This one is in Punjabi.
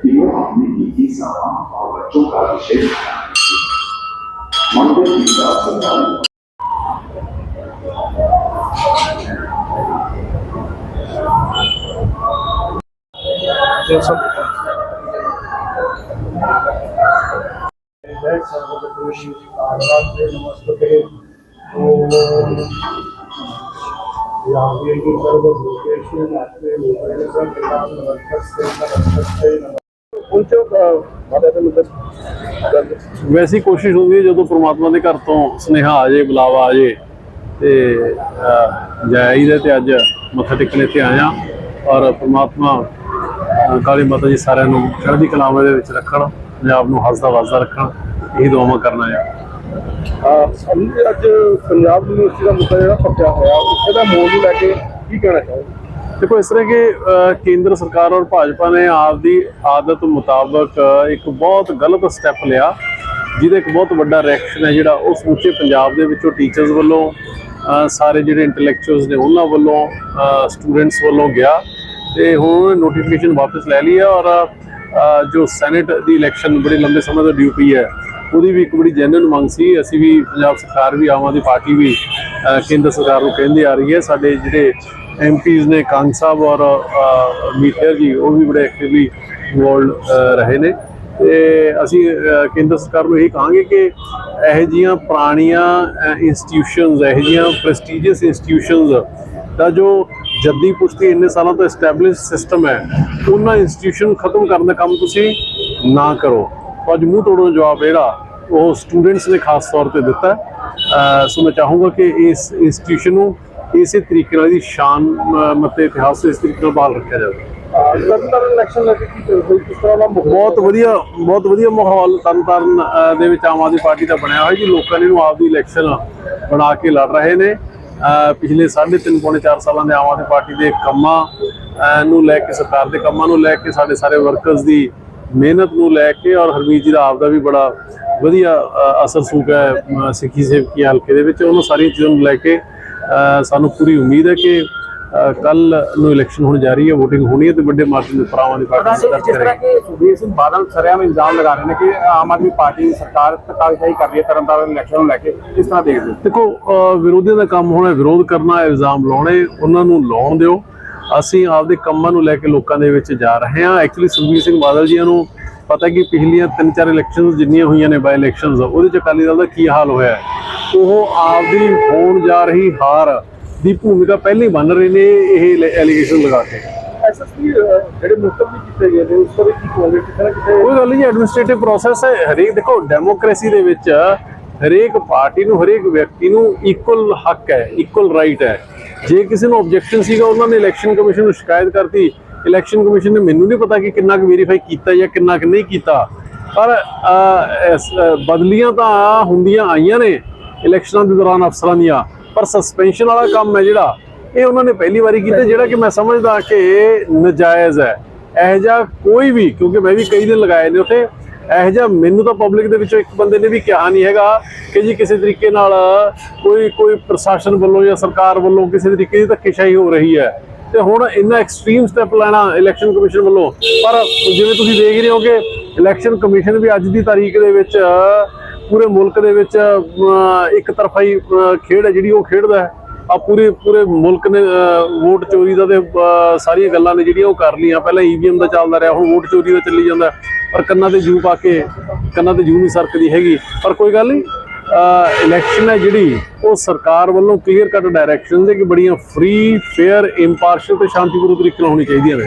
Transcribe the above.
कि वो अपनी बीती सामान और बच्चों का विशेष ध्यान रखें। मंदिर की साफ सफाई जय सर्वगुरुषि आराध्य नमस्ते ਵੈਸੀ ਕੋਸ਼ਿਸ਼ ਹੁੰਦੀ ਹੈ ਜਦੋਂ ਪ੍ਰਮਾਤਮਾ ਦੇ ਘਰ ਤੋਂ ਸੁਨੇਹਾ ਆ ਜੇ ਬੁਲਾਵਾ ਆ ਜੇ ਤੇ ਜਾਈ ਦੇ ਤੇ ਅੱਜ ਮੱਥਾ ਟੇਕਣ ਇੱਥੇ ਆਇਆ ਔਰ ਪ੍ਰਮਾਤਮਾ ਕਾਲੀ ਮਾਤਾ ਜੀ ਸਾਰਿਆਂ ਨੂੰ ਚੜ੍ਹਦੀ ਕਲਾਵਾਂ ਦੇ ਵਿੱਚ ਰੱਖਣ ਪੰਜਾਬ ਨੂੰ ਹੱਸਦਾ ਵਸਦਾ ਰੱਖਣ ਇਹ ਦੁਆਵਾਂ ਕਰਨਾ ਆ ਅਸੀਂ ਅੱਜ ਪੰਜਾਬ ਯੂਨੀਵਰਸਿਟੀ ਦਾ ਮੁੱਦਾ ਜਿਹੜਾ ਪੱਕਿਆ ਹੋਇਆ, ਉੱਥੇ ਦਾ ਮੋੜ ਨੂੰ ਲੈ ਕੇ ਕੀ ਕਹਿਣਾ ਚਾਹੋਗੇ? ਦੇਖੋ, ਇਸ ਤਰ੍ਹਾਂ ਕਿ ਕੇਂਦਰ ਸਰਕਾਰ ਔਰ ਭਾਜਪਾ ਨੇ ਆਪ ਦੀ ਆਦਤ ਮੁਤਾਬਕ ਇੱਕ ਬਹੁਤ ਗਲਤ ਸਟੈਪ ਲਿਆ, ਜਿਹਦਾ ਇੱਕ ਬਹੁਤ ਵੱਡਾ ਰਿਐਕਸ਼ਨ ਹੈ ਜਿਹੜਾ ਉਹ ਸਮੁੱਚੇ ਪੰਜਾਬ ਦੇ ਵਿੱਚੋਂ ਟੀਚਰਸ ਵੱਲੋਂ ਸਾਰੇ ਜਿਹੜੇ ਇੰਟੈਲੈਕਚੁਅਲਸ ਨੇ ਉਹਨਾਂ ਵੱਲੋਂ ਸਟੂਡੈਂਟਸ ਵੱਲੋਂ ਗਿਆ। ਤੇ ਹੁਣ ਨੋਟੀਫਿਕੇਸ਼ਨ ਵਾਪਸ ਲੈ ਲਈ ਹੈ ਔਰ ਜੋ ਸੈਨੇਟ ਦੀ ਇਲੈਕਸ਼ਨ ਬੜੇ ਲੰਬੇ ਸਮੇਂ ਤੋਂ ਡਿਊ ਪਈ ਹੈ ਉਹਦੀ ਵੀ ਇੱਕ ਬੜੀ ਜੈਨੂਇਨ ਮੰਗ ਸੀ। ਅਸੀਂ ਵੀ ਪੰਜਾਬ ਸਰਕਾਰ ਵੀ ਆਮ ਆਦਮੀ ਪਾਰਟੀ ਵੀ ਕੇਂਦਰ ਸਰਕਾਰ ਨੂੰ ਕਹਿੰਦੇ ਆ ਰਹੀ ਹੈ ਸਾਡੇ ਜਿਹੜੇ ਐਮਪੀਜ਼ ਨੇ ਕਾਂਗ ਸਾਹਿਬ ਔਰ ਅਹ, ਜੀ ਉਹ ਵੀ ਬੜੇ ਐਕਟਿਵਲੀ ਇਨਵੋਲਡ ਰਹੇ ਨੇ। ਤੇ ਅਸੀਂ ਕੇਂਦਰ ਸਰਕਾਰ ਨੂੰ ਇਹ ਕਹਾਂਗੇ ਕਿ ਇਹੋ ਜੀਆਂ ਪੁਰਾਣੀਆਂ ਇੰਸਟੀਟਿਊਸ਼ਨਸ ਇਹੋ ਜੀਆਂ ਪ੍ਰੈਸਟੀਜੀਅਸ ਇੰਸਟੀਟਿਊਸ਼ਨਸ ਦਾ ਜੋ ਜੱਦੀ ਪੁਸ਼ਤੀ ਇੰਨੇ ਸਾਲਾਂ ਤੋਂ ਐਸਟੈਬਲਿਸ਼ ਸਿਸਟਮ ਹੈ ਉਹਨਾਂ ਇੰਸਟੀਟਿਊਸ਼ਨ ਖਤਮ ਕਰਨ ਦਾ ਕੰਮ ਤੁਸੀਂ ਨਾ ਕਰੋ। ਅੱਜ ਮੂੰਹ ਤੋੜਨ ਜਵਾਬ ਜਿਹੜਾ ਉਹ ਸਟੂਡੈਂਟਸ ਨੇ ਖਾਸ ਤੌਰ ਤੇ ਦਿੱਤਾ। ਸੋ ਮੈਂ ਚਾਹੂੰਗਾ ਕਿ ਇਸ ਇੰਸਟੀਟਿਊਸ਼ਨ ਨੂੰ ਇਸੇ ਤਰੀਕੇ ਨਾਲ ਦੀ ਸ਼ਾਨ ਮਤੇ ਇਤਿਹਾਸ ਇਸ ਤਰੀਕੇ ਨਾਲ ਬਹਾਲ ਰੱਖਿਆ ਜਾਵੇ। ਤਰਨਤਾਰਨ ਇਲੈਕਸ਼ਨ ਕਿਸ ਤਰ੍ਹਾਂ ਦਾ ਬਹੁਤ ਵਧੀਆ ਬਹੁਤ ਵਧੀਆ ਮਾਹੌਲ ਤਰਨਤਾਰਨ ਦੇ ਵਿੱਚ ਆਮ ਆਦਮੀ ਪਾਰਟੀ ਦਾ ਬਣਿਆ ਹੋਇਆ ਜੀ। ਲੋਕਾਂ ਨੇ ਇਹਨੂੰ ਆਪਦੀ ਇਲੈਕਸ਼ਨ ਬਣਾ ਕੇ ਲੜ ਰਹੇ ਨੇ। ਪਿਛਲੇ 3.5 ਪੌਣੇ 4 ਸਾਲਾਂ ਦੇ ਆਮ ਆਦਮੀ ਪਾਰਟੀ ਦੇ ਕੰਮਾਂ ਨੂੰ ਲੈ ਕੇ ਸਰਕਾਰ ਦੇ ਕੰਮਾਂ ਨੂੰ ਲੈ ਕੇ ਸਾਡੇ ਸਾਰੇ ਵਰਕਰਸ ਦੀ ਮਿਹਨਤ ਨੂੰ ਲੈ ਕੇ ਔਰ ਹਰਮੀਤ ਜੀ ਦਾ ਆਪ ਦਾ ਵੀ ਬੜਾ ਵਧੀਆ ਅਸਰ ਸੂਕ ਸਿੱਖੀ ਸੇਵਕੀ ਹਲਕੇ ਦੇ ਵਿੱਚ। ਉਹਨਾਂ ਸਾਰੀਆਂ ਚੀਜ਼ਾਂ ਨੂੰ ਲੈ ਕੇ ਸਾਨੂੰ ਪੂਰੀ ਉਮੀਦ ਹੈ ਕਿ ਕੱਲ ਨੂੰ ਇਲੈਕਸ਼ਨ ਹੋਣ ਜਾ ਰਹੀ ਹੈ VOTING ਹੋਣੀ ਹੈ ਤੇ ਵੱਡੇ ਮਾਰਜਨ ਦੇ ਆਮ ਆਦਮੀ ਪਾਰਟੀ ਜਿਸ ਸਰਕਾਰ ਤਰ੍ਹਾਂ ਕਰੇਗੀ। ਕਿ ਸੁਖਬੀਰ ਸਿੰਘ ਬਾਦਲ ਸਰਿਆਮ ਇਲਜ਼ਾਮ ਲਗਾ ਰਹੇ ਨੇ ਕਿ ਆਮ ਆਦਮੀ ਪਾਰਟੀ ਸਰਕਾਰ ਧੱਕਾਸ਼ਾਹੀ ਕਰ ਰਹੀ ਹੈ ਤਰਨਤਾਰਨ ਇਲੈਕਸ਼ਨ ਨੂੰ ਲੈ ਕੇ ਕਿਸ ਤਰ੍ਹਾਂ ਦੇਖਦੇ ਦੇਖੋ ਵਿਰੋਧੀਆਂ ਦਾ ਕੰਮ ਹੋਣਾ ਵਿਰੋਧ ਕਰਨਾ ਇਲਜ਼ਾਮ ਲਾਉਣੇ ਉਹਨਾਂ ਨੂੰ ਲਾਉਣ ਦਿਓ। ਅਸੀਂ ਆਪਦੇ ਕੰਮਾਂ ਨੂੰ ਲੈ ਕੇ ਲੋਕਾਂ ਦੇ ਵਿੱਚ ਜਾ ਰਹੇ ਹਾਂ। ਐਕਚੁਅਲੀ ਸੁਖਬੀਰ ਸਿੰਘ ਬਾਦਲ ਜੀਆਂ ਨੂੰ ਪਤਾ ਕਿ ਪਿਛਲੀਆਂ ਤਿੰਨ ਚਾਰ ਇਲੈਕਸ਼ਨਸ ਜਿੰਨੀਆਂ ਹੋਈਆਂ ਨੇ ਬਾਈ ਇਲੈਕਸ਼ਨਸ ਉਹਦੇ ਚ ਅਕਾਲੀ ਦਲ ਦਾ ਕੀ ਹਾਲ ਹੋਇਆ ਹੈ? ਉਹ ਆਪਦੀ ਹੋਣ ਜਾ ਰਹੀ ਹਾਰ ਦੀ ਭੂਮਿਕਾ ਪਹਿਲਾਂ ਬਣ ਰਹੇ ਨੇ ਇਹ ਐਲੀਗੇਸ਼ਨ ਲਗਾ ਕੇ। ਐਸਐਸਪੀ ਜਿਹੜੇ ਮੁਕਤਬ ਵੀ ਕੀਤੇ ਗਏ ਨੇ ਉਸ ਤੋਂ ਵੀ ਕੀ ਕਿਤੇ ਕੋਈ ਗੱਲ ਨਹੀਂ ਐਡਮਿਨਿਸਟ੍ਰੇਟਿਵ ਪ੍ਰੋਸੈਸ ਹੈ। ਹਰੇਕ ਦੇਖੋ ਡੈਮੋਕ੍ਰੇਸੀ ਦੇ ਵਿੱਚ ਹਰੇਕ ਪਾਰਟੀ ਨੂੰ ਹਰੇਕ ਵਿਅਕਤੀ ਨੂੰ ਇਕੁਅਲ ਹੱਕ ਹੈ ਇਕੁਅਲ ਰਾਈਟ ਹੈ। ਜੇ ਕਿਸੇ ਨੂੰ ਆਬਜੈਕਸ਼ਨ ਸੀਗਾ, ਉਹਨਾਂ ਨੇ ਇਲੈਕਸ਼ਨ ਕਮਿਸ਼ਨ ਨੂੰ ਸ਼ਿਕਾਇਤ ਕਰਤੀ। ਇਲੈਕਸ਼ਨ ਕਮਿਸ਼ਨ ਨੇ ਮੈਨੂੰ ਨਹੀਂ ਪਤਾ ਕਿ ਕਿੰਨਾ ਕੁ ਵੈਰੀਫਾਈ ਕੀਤਾ ਜਾਂ ਕਿੰਨਾ ਕੁ ਨਹੀਂ ਕੀਤਾ। ਪਰ ਬਦਲੀਆਂ ਤਾਂ ਹੁੰਦੀਆਂ ਆਈਆਂ ਨੇ ਇਲੈਕਸ਼ਨਾਂ ਦੇ ਦੌਰਾਨ ਅਫਸਰਾਂ ਦੀਆਂ। ਪਰ ਸਸਪੈਂਸ਼ਨ ਵਾਲਾ ਕੰਮ ਹੈ ਜਿਹੜਾ, ਇਹ ਉਹਨਾਂ ਨੇ ਪਹਿਲੀ ਵਾਰੀ ਕੀਤਾ, ਜਿਹੜਾ ਕਿ ਮੈਂ ਸਮਝਦਾ ਕਿ ਨਜਾਇਜ਼ ਹੈ। ਇਹ ਜਿਹਾ ਕੋਈ ਵੀ, ਕਿਉਂਕਿ ਮੈਂ ਵੀ ਕਈ ਦਿਨ ਲਗਾਏ ਨੇ ਉੱਥੇ। ਇਹ ਜਿਹਾ ਮੈਨੂੰ ਤਾਂ ਪਬਲਿਕ ਦੇ ਵਿੱਚੋਂ ਇੱਕ ਬੰਦੇ ਨੇ ਵੀ ਕਿਹਾ ਨਹੀਂ ਹੈਗਾ ਕਿ ਜੀ ਕਿਸੇ ਤਰੀਕੇ ਨਾਲ ਕੋਈ ਕੋਈ ਪ੍ਰਸ਼ਾਸਨ ਵੱਲੋਂ ਜਾਂ ਸਰਕਾਰ ਵੱਲੋਂ ਕਿਸੇ ਤਰੀਕੇ ਦੀ ਧੱਕੇਸ਼ਾਹੀ ਹੋ ਰਹੀ ਹੈ। ਤੇ ਹੁਣ ਇੰਨਾ ਐਕਸਟ੍ਰੀਮ ਸਟੈਪ ਲੈਣਾ ਇਲੈਕਸ਼ਨ ਕਮਿਸ਼ਨ ਵੱਲੋਂ ਪਰ ਜਿਵੇਂ ਤੁਸੀਂ ਦੇਖ ਰਹੇ ਹੋ ਕਿ ਇਲੈਕਸ਼ਨ ਕਮਿਸ਼ਨ ਵੀ ਅੱਜ ਦੀ ਤਾਰੀਖ ਦੇ ਵਿੱਚ ਪੂਰੇ ਮੁਲਕ ਦੇ ਵਿੱਚ ਇੱਕ ਤਰਫਾਈ ਅਹ, ਖੇਡ ਹੈ ਜਿਹੜੀ ਉਹ ਖੇਡਦਾ ਹੈ। ਆ ਪੂਰੇ ਪੂਰੇ ਮੁਲਕ ਨੇ ਵੋਟ ਚੋਰੀ ਦਾ ਤੇ ਸਾਰੀਆਂ ਗੱਲਾਂ ਨੇ ਜਿਹੜੀਆਂ ਉਹ ਕਰ ਲੀਆਂ ਪਹਿਲਾਂ ਈਵੀਐਮ ਦਾ ਚੱਲਦਾ ਰਿਹਾ ਹੁਣ ਵੋਟ ਚੋਰੀ ਦਾ ਚੱਲੀ ਜਾਂਦਾ। ਪਰ ਕੰਨਾਂ ਤੇ ਜੂ ਪਾ ਕੇ, ਕੰਨਾਂ ਤੇ ਜੂ ਨਹੀਂ ਸਰਕਦੀ ਹੈਗੀ। ਪਰ ਕੋਈ ਗੱਲ ਨਹੀਂ ਇਲੈਕਸ਼ਨ ਹੈ ਜਿਹੜੀ, ਉਹ ਸਰਕਾਰ ਵੱਲੋਂ ਕਲੀਅਰ ਕੱਟ ਡਾਇਰੈਕਸ਼ਨ ਦੇ ਕਿ ਬੜੀਆਂ ਫ੍ਰੀ ਫੇਅਰ ਇੰਪਾਰਸ਼ਲ ਤੇ ਸ਼ਾਂਤੀਪੂਰਨ ਤਰੀਕੇ ਨਾਲ ਹੋਣੀ ਚਾਹੀਦੀਆਂ ਨੇ।